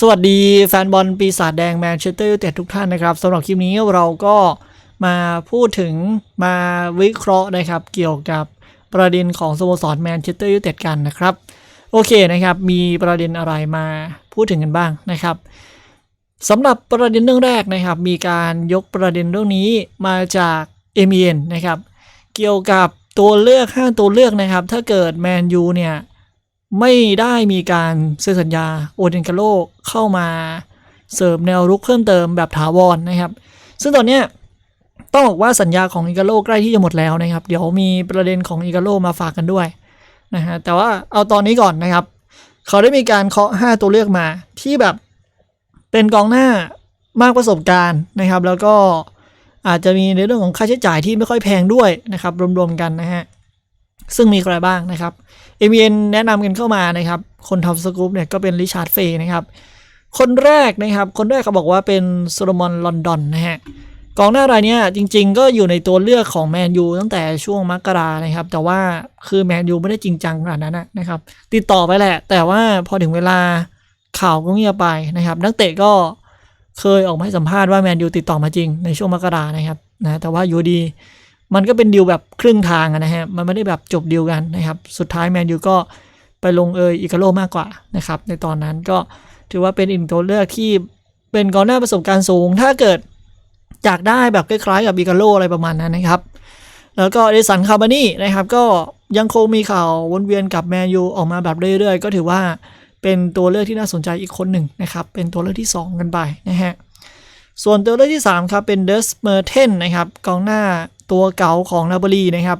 สวัสดีแฟนบอลปีศาจแดงแมนเชสเตอร์ยูไนเต็ดทุกท่านนะครับสำหรับคลิปนี้เราก็มาพูดถึงมาวิเคราะห์นะครับ เกี่ยวกับประเด็นของสโมสรแมนเชสเตอร์ยูไนเต็ดกันนะครับ โอเคนะครับ มีประเด็นอะไรมาพูดถึงกันบ้างนะครับสำหรับประเด็นเรื่องแรกนะครับ มีการยกประเด็นเรื่องนี้มาจาก m อ n นะครับ เกี่ยวกับตัวเลือก5ตัวเลือกนะครับ ถ้าเกิดแมนยูเนี่ย ไม่ได้มีการเซ็นสัญญาโอเดนกาโลเข้ามาเสริมแนวรุกเพิ่มเติมแบบถาวรนะครับ ซึ่งตอนเนี้ยต้องบอกว่าสัญญาของอิกาโลใกล้ที่จะหมดแล้วนะครับ เดี๋ยวมีประเด็นของอิกาโลมาฝากกันด้วยนะฮะแต่ว่าเอาตอนนี้ก่อนนะครับ เขาได้มีการเคาะ 5 ตัวเลือกมาที่แบบเป็นกองหน้ามากประสบการณ์นะครับ แล้วก็อาจจะมีในเรื่องของค่าใช้จ่ายที่ไม่ค่อยแพงด้วยนะครับ รวมๆกันนะฮะซึ่งมีใครบ้างนะครับ เอเมนแนะนำกันเข้ามานะครับ คนทำสกู๊ปเนี่ยก็เป็นริชาร์ดเฟย์นะครับ คนแรกนะครับ คนแรกเขาบอกว่าเป็นโซโลมอนลอนดอนนะฮะกองหน้ารายเนี้ยจริง ๆ ก็อยู่ในตัวเลือกของแมนยูตั้งแต่ช่วงมกรานะครับ แต่ว่าคือแมนยูไม่ได้จริงจังขนาดนั้นนะนะครับ ติดต่อไปแหละ แต่ว่าพอถึงเวลาข่าวก็เงียบไปนะครับ นักเตะก็เคยออกมาให้สัมภาษณ์ว่าแมนยูติดต่อมาจริงในช่วงมกรานะครับนะแต่ว่าอยู่ดี มันก็เป็นดีลแบบครึ่งทางนะฮะ มันไม่ได้แบบจบดีลกันนะครับ สุดท้ายแมนยูก็ไปลงเอยอิกาโลมากกว่านะครับ ในตอนนั้นก็ถือว่าเป็นอีกตัวเลือกที่เป็นกองหน้าประสบการณ์สูง ถ้าเกิดอยากได้แบบคล้ายๆกับอิกาโลอะไรประมาณนั้นนะครับ แล้วก็เดสันคาร์บานี่นะครับก็ยังคงมีข่าววนเวียนกับแมนยูออกมาแบบเรื่อยๆ ก็ถือว่าเป็นตัวเลือกที่น่าสนใจอีกคนหนึ่งนะครับ เป็นตัวเลือกที่ 2 กันไปนะฮะ ส่วนตัวเลือกที่ 3 ครับ เป็นเดสเมอร์เทนนะครับกองหน้า ตัวเก่าของนาบรีนะครับ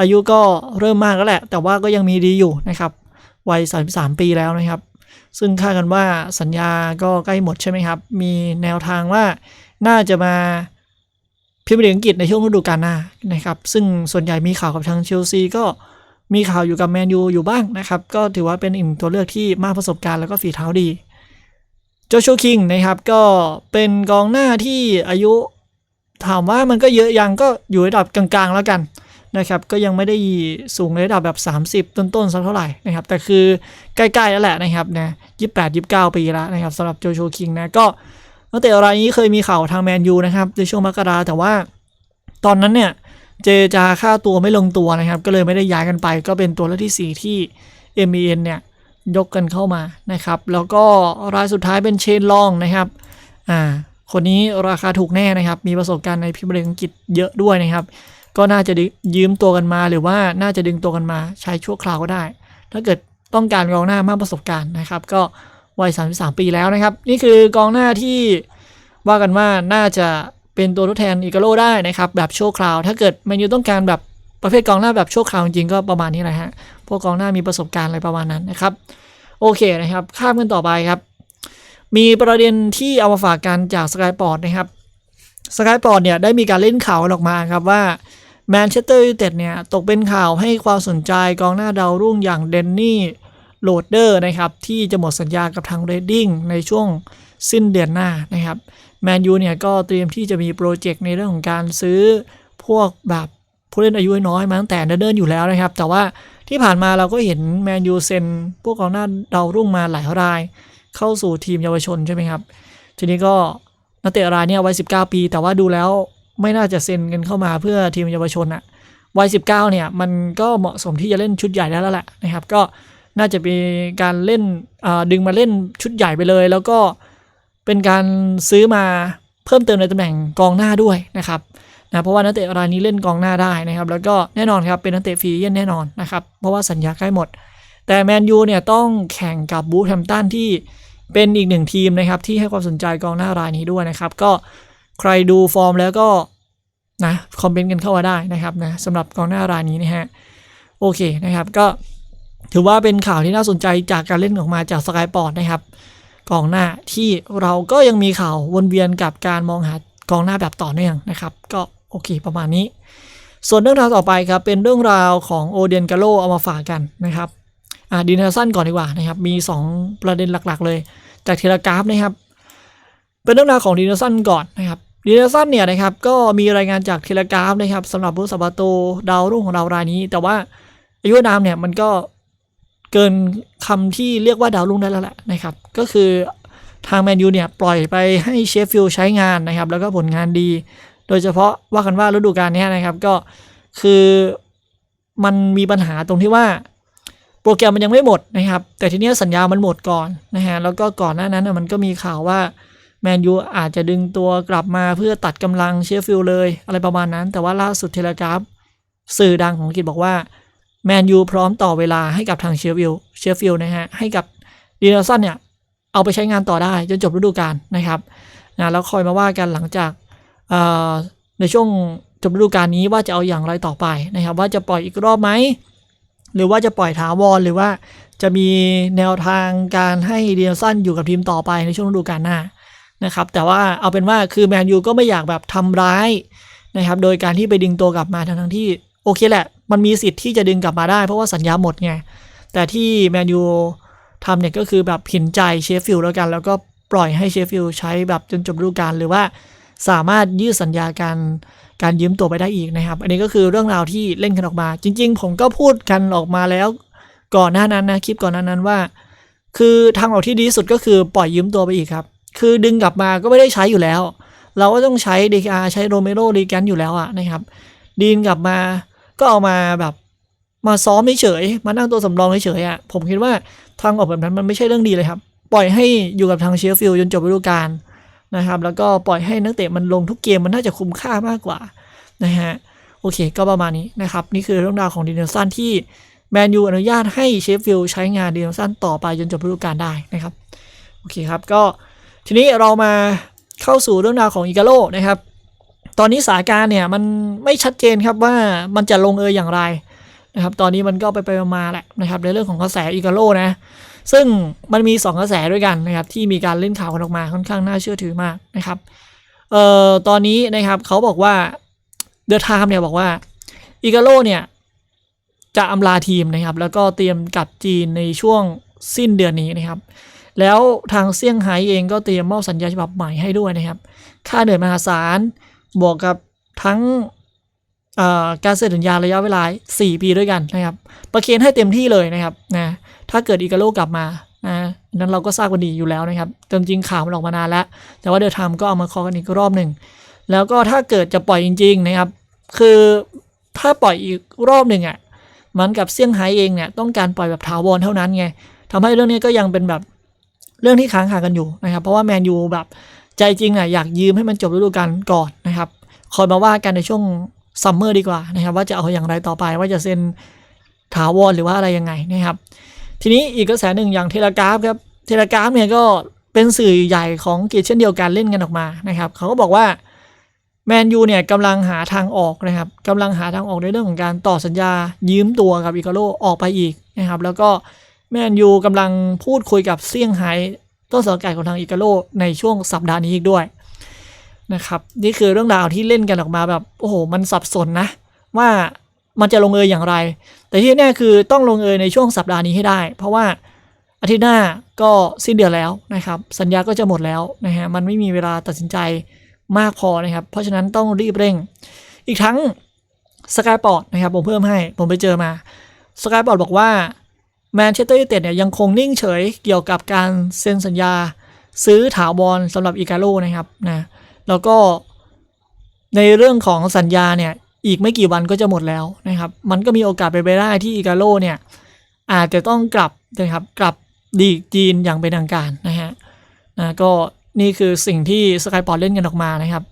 อายุก็เริ่มมากแล้วแหละ แต่ว่าก็ยังมีดีอยู่นะครับ วัย 33 ปีแล้วนะครับ ซึ่งคาดกันว่าสัญญาก็ใกล้หมดใช่ไหมครับ มีแนวทางว่าน่าจะมาพรีเมียร์ลีอังกฤษในช่วงฤดูกาลหน้านะครับ ซึ่งส่วนใหญ่มีข่าวกับทางเชลซีก็มีข่าวอยู่กับแมนยูอยู่บ้างนะครับ ก็ถือว่าเป็นอีกตัวเลือกที่มากประสบการณ์แล้วก็ฝีเท้าดีโจชูคิงนะครับก็เป็นกองหน้าที่อายุ ถามว่ามันก็เยอะยังก็อยู่ระดับกลางๆแล้วกันนะครับก็ยังไม่ได้สูงในระดับแบบ 30 ต้นๆสักเท่าไหร่นะครับแต่คือใกล้ๆแล้วแหละนะครับนะยี่สิบแปดยี่สิบเก้าปีแล้วนะครับสำหรับโจชูคิงนะก็ตั้งแต่รายนี้เคยมีข่าวทางแมนยูนะครับในช่วงมกราแต่ว่าตอนนั้นเนี่ยเจจาค่าตัวไม่ลงตัวนะครับ ก็เลยไม่ได้ย้ายกันไป ก็เป็นตัวเลือกที่ 4 ที่ m อ n เนี่ยยกกันเข้ามานะครับ แล้วก็รายสุดท้ายเป็นเชนลองนะครับอ่า คนนี้ราคาถูกแน่นะครับ มีประสบการณ์ในพรีเมียร์ลีกอังกฤษเยอะด้วยนะครับ ก็น่าจะยืมตัวกันมาหรือว่าน่าจะดึงตัวกันมาใช้ชั่วคราวก็ได้ ถ้าเกิดต้องการกองหน้ามากประสบการณ์นะครับ ก็วัย 33 ปีแล้วนะครับ นี่คือกองหน้าที่ว่ากันว่าน่าจะเป็นตัวทดแทนอีกาโลได้นะครับ แบบชั่วคราว ถ้าเกิดแมนยูต้องการแบบประเภทกองหน้าแบบชั่วคราวจริงก็ประมาณนี้แหละฮะพวกกองหน้ามีประสบการณ์อะไรประมาณนั้นนะครับ โอเคนะครับข้ามกันต่อไปครับ มีประเด็นที่เอามาฝากกันจากสกายปอร์ตนะครับสกายปอร์ตเนี่ยได้มีการเล่นข่าวออกมาครับว่าแมนเชสเตอร์ยูไนเต็ดเนี่ยตกเป็นข่าวให้ความสนใจกองหน้าดาวรุ่งอย่างเดนนี่โหลดเดอร์นะครับที่จะหมดสัญญากับทางเรดดิ้งในช่วงสิ้นเดือนหน้านะครับแมนยูเนี่ยก็เตรียมที่จะมีโปรเจกต์ในเรื่องของการซื้อพวกแบบผู้เล่นอายุน้อยมาตั้งแต่เนิ่นๆอยู่แล้วนะครับ แต่ว่าที่ผ่านมาเราก็เห็นแมนยูเซ็นพวกกองหน้าดาวรุ่งมาหลายราย เข้าสู่ทีมเยาวชนใช่ไหมครับ ทีนี้ก็นักเตะรายเนี่ยวัย 19 ปี แต่ว่าดูแล้วไม่น่าจะเซ็นกันเข้ามาเพื่อทีมเยาวชนอะวัย 19 เนี่ยมันก็เหมาะสมที่จะเล่นชุดใหญ่แล้วแหละนะครับ ก็น่าจะมีการเล่นดึงมาเล่นชุดใหญ่ไปเลย แล้วก็เป็นการซื้อมาเพิ่มเติมในตำแหน่งกองหน้าด้วยนะครับนะเพราะว่านักเตะรายนี้เล่นกองหน้าได้นะครับ แล้วก็แน่นอนครับเป็นนักเตะฟรีเย็นแน่นอนนะครับ เพราะว่าสัญญาใกล้หมด แต่แมนยูเนี่ยต้องแข่งกับบูธแฮมตันที่เป็นอีกหนึ่งทีมนะครับ ที่ให้ความสนใจกองหน้ารายนี้ด้วยนะครับ ก็ใครดูฟอร์มแล้วก็นะคอมเมนต์กันเข้ามาได้นะครับนะสำหรับกองหน้ารายนี้นะฮะโอเคนะครับก็ถือว่าเป็นข่าวที่น่าสนใจจากการเล่นออกมาจากสกายปอร์ตนะครับกองหน้าที่เราก็ยังมีข่าววนเวียนกับการมองหากองหน้าแบบต่อเนื่องนะครับ ก็โอเคประมาณนี้ ส่วนเรื่องราวต่อไปครับเป็นเรื่องราวของโอเดียนกาโลเอามาฝากกันนะครับ อ่าดินาสันก่อนดีกว่านะครับ มี 2 ประเด็นหลักๆ เลย จากเทเลกราฟนะครับ เป็นเรื่องราวของดินาสันก่อนนะครับดินาสันเนี่ยนะครับ ก็มีรายงานจากเทเลกราฟนะครับสำหรับผู้สับโตดาวรุ่งของเรารายนี้ แต่ว่าอายุนามเนี่ยมันก็เกินคำที่เรียกว่าดาวรุ่งได้แล้วแหละนะครับ ก็คือทางแมนยูเนี่ยปล่อยไปให้เชฟฟิลใช้งานนะครับ แล้วก็ผลงานดี โดยเฉพาะว่ากันว่าฤดูกาลนี้นะครับ ก็คือมันมีปัญหาตรงที่ว่า โปรแกรมมันยังไม่หมดนะครับ แต่ทีนี้สัญญามันหมดก่อนนะฮะแล้วก็ก่อนหน้านั้นมันก็มีข่าวว่าแมนยูอาจจะดึงตัวกลับมาเพื่อตัดกำลังเชฟฟิลเลย อะไรประมาณนั้น แต่ว่าล่าสุดเทเลกราฟสื่อดังของอังกฤษบอกว่าแมนยูพร้อมต่อเวลาให้กับทางเชฟฟิลเชฟฟิลนะฮะให้กับดีนลสันเนี่ยเอาไปใช้งานต่อได้จนจบฤดูกาลนะครับนะแล้วคอยมาว่ากันหลังจากในช่วงจบฤดูกาลนี้ว่าจะเอาอย่างไรต่อไปนะครับ ว่าจะปล่อยอีกรอบไหม หรือว่าจะปล่อยถาวรหรือว่าจะมีแนวทางการให้เดียสันอยู่กับทีมต่อไปในช่วงฤดูกาลหน้านะครับแต่ว่าเอาเป็นว่าคือแมนยูก็ไม่อยากแบบทำร้ายนะครับโดยการที่ไปดึงตัวกลับมาทั้งทั้งที่โอเคแหละ มันมีสิทธิ์ที่จะดึงกลับมาได้เพราะว่าสัญญาหมดไงแต่ที่แมนยูทำเนี่ยก็คือแบบผินใจเชฟฟิลด์แล้วกัน แล้วก็ปล่อยให้เชฟฟิลด์ใช้แบบจนจบฤดูกาลหรือว่า สามารถยืดสัญญาการการยืมตัวไปได้อีกนะครับ อันนี้ก็คือเรื่องราวที่เล่นกันออกมา จริง ๆ ผมก็พูดกันออกมาแล้ว ก่อนหน้านั้นนะคลิปก่อนหน้านั้นว่า คือทางออกที่ดีสุดก็คือปล่อยยืมตัวไปอีกครับ คือดึงกลับมาก็ไม่ได้ใช้อยู่แล้ว เราก็ต้องใช้เดอาใช้โรเมโรดีแกนอยู่แล้วอะนะครับ ดีนกลับมาก็เอามาแบบมาซ้อมเฉยมานั่งตัวสำรองเฉยอะผมคิดว่าทางออกแบบนั้นมันไม่ใช่เรื่องดีเลยครับ ปล่อยให้อยู่กับทางเชฟฟิลด์จนจบฤดูกาล นะครับ แล้วก็ปล่อยให้นักเตะมันลงทุกเกมมันน่าจะคุ้มค่ามากกว่านะฮะโอเค ก็ประมาณนี้นะครับ นี่คือเรื่องราวของดินเนลสันที่แมนยูอนุญาตให้เชฟฟิลด์ใช้งานดีลสันต่อไปจนจบฤดูกาลได้นะครับโอเคครับก็ทีนี้เรามาเข้าสู่เรื่องราวของอิกาโลนะครับ ตอนนี้สาการเนี่ยมันไม่ชัดเจนครับว่ามันจะลงเอยอย่างไรนะครับ ตอนนี้มันก็ไปไปมาแหละนะครับในเรื่องของกระแสอิกาโลนะ ซึ่งมันมี 2 กระแสด้วยกันนะครับที่มีการเล่นข่าวกันออกมาค่อนข้างน่าเชื่อถือมากนะครับเอ่อตอนนี้นะครับเขาบอกว่าเดอะไทม์เนี่ยบอกว่าอิกาโลเนี่ยจะอำลาทีมนะครับแล้วก็เตรียมกลับจีนในช่วงสิ้นเดือนนี้นะครับ แล้วทางเซี่ยงไฮ้เองก็เตรียมมอบสัญญาฉบับใหม่ให้ด้วยนะครับ ค่าเหนื่อยมหาศาลบวกกับทั้งการเซ็นสัญญาระยะเวลา 4 ปีด้วยกันนะครับ ประเคนให้เต็มที่เลยนะครับนะ ถ้าเกิดอีกาโลกลับมานะนั้นเราก็ทราบกันดีอยู่แล้วนะครับจริงๆข่าวมันออกมานานแล้ว แต่ว่าเดอะไทม์ก็เอามาคอกันอีกรอบหนึ่ง แล้วก็ถ้าเกิดจะปล่อยจริง ๆ นะครับ คือถ้าปล่อยอีกรอบหนึ่งอะมันกับเซี่ยงไฮ้เองเนี่ยต้องการปล่อยแบบถาวรเท่านั้นไงทำให้เรื่องนี้ก็ยังเป็นแบบเรื่องที่ค้างคากันอยู่นะครับ เพราะว่าแมนยูแบบใจจริงอะอยากยืมให้มันจบฤดูกาลก่อนนะครับคอยมาว่ากันในช่วงซัมเมอร์ดีกว่านะครับ ว่าจะเอาอย่างไรต่อไปว่าจะเซ็นถาวรหรือว่าอะไรยังไงนะครับ ทีนี้อีกกระแสหนึ่งอย่างเทเลกราฟครับเทเลกราฟเนี่ยก็เป็นสื่อใหญ่ของอังกฤษเช่นเดียวกันเล่นกันออกมานะครับเขาก็บอกว่าแมนยูเนี่ยกำลังหาทางออกนะครับกำลังหาทางออกในเรื่องของการต่อสัญญายืมตัวกับอิกาโลออกไปอีกนะครับ แล้วก็แมนยูกำลังพูดคุยกับเซี่ยงไฮ้ต้นสังกัดของทางอิกาโลในช่วงสัปดาห์นี้อีกด้วยนะครับ นี่คือเรื่องราวที่เล่นกันออกมาแบบ โอ้โห มันสับสนนะ ว่า มันจะลงเอยอย่างไร แต่ที่แน่คือต้องลงเอยในช่วงสัปดาห์นี้ให้ได้ เพราะว่าอาทิตย์หน้าก็สิ้นเดือนแล้วนะครับ สัญญาก็จะหมดแล้วนะฮะมันไม่มีเวลาตัดสินใจมากพอนะครับ เพราะฉะนั้นต้องรีบเร่ง อีกทั้งสกายปอร์ตนะครับผมเพิ่มให้ผมไปเจอมาสกายปอร์ตบอกว่าแมนเชสเตอร์ยูไนเต็ดเนี่ยยังคงนิ่งเฉยเกี่ยวกับการเซ็นสัญญาซื้อถาวรสำหรับอีกาโลนะครับนะแล้วก็ในเรื่องของสัญญาเนี่ย อีกไม่กี่วันก็จะหมดแล้วนะครับ มันก็มีโอกาสไปไปได้ที่อีกาโลเนี่ยอาจจะต้องกลับนะครับกลับดีจีนอย่างเป็นทางการนะฮะนะก็นี่คือสิ่งที่สกายปอร์ตเล่นกันออกมานะครับ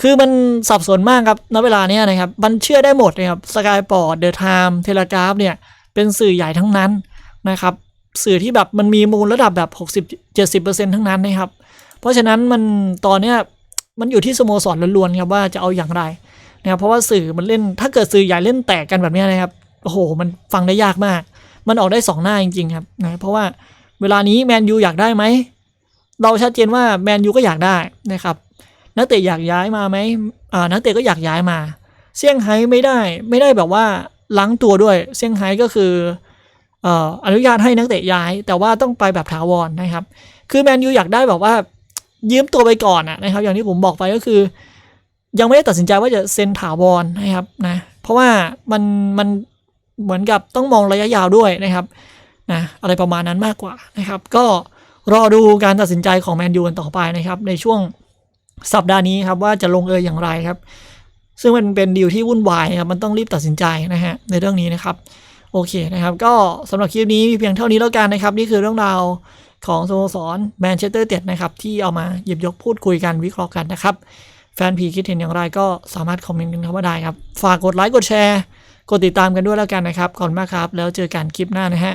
คือมันสับสนมากครับณเวลาเนี้ยนะครับมันเชื่อได้หมดนะครับสกายปอร์ตเดอะไทม์เทเลกราฟเนี่ยเป็นสื่อใหญ่ทั้งนั้นนะครับ สื่อที่แบบมันมีมูลระดับแบบ 60-70%ทั้งนั้นนะครับ เพราะฉะนั้นมันตอนเนี้ยมันอยู่ที่สโมสรล้วนๆครับว่าจะเอาอย่างไร นะครับเพราะว่าสื่อมันเล่นถ้าเกิดสื่อใหญ่เล่นแตกกันแบบนี้นะครับโอ้โห มันฟังได้ยากมาก มันออกได้สองหน้าจริงๆครับนะเพราะว่าเวลานี้แมนยูอยากได้ไหม เราชัดเจนว่าแมนยูก็อยากได้นะครับนักเตะอยากย้ายมาไหมอ่านักเตะก็อยากย้ายมา เซี่ยงไฮ้ไม่ได้ไม่ได้แบบว่าล้างตัวด้วย เซี่ยงไฮ้ก็คือเอ่ออนุญาตให้นักเตะย้าย แต่ว่าต้องไปแบบถาวรนะครับ คือแมนยูอยากได้แบบว่ายืมตัวไปก่อนนะครับ อย่างที่ผมบอกไปก็คือ ยังไม่ได้ตัดสินใจว่าจะเซ็นถาวรนะครับนะเพราะว่ามันมันเหมือนกับต้องมองระยะยาวด้วยนะครับนะอะไรประมาณนั้นมากกว่านะครับ ก็รอดูการตัดสินใจของแมนยูกันต่อไปนะครับในช่วงสัปดาห์นี้ครับว่าจะลงเอยอย่างไรครับ ซึ่งมันเป็นดีลที่วุ่นวายครับมันต้องรีบตัดสินใจนะฮะในเรื่องนี้นะครับโอเคนะครับ ก็สำหรับคลิปนี้มีเพียงเท่านี้แล้วกันนะครับ นี่คือเรื่องราวของสโมสรแมนเชสเตอร์เต็ดนะครับที่เอามาหยิบยกพูดคุยกันวิเคราะห์กันนะครับ แฟนพีคิดเห็นอย่างไรก็สามารถคอมเมนต์กันเข้ามาได้ครับ ฝากกดไลค์กดแชร์ กดติดตามกันด้วยแล้วกันนะครับขอบคุณมากครับ แล้วเจอกันคลิปหน้านะฮะ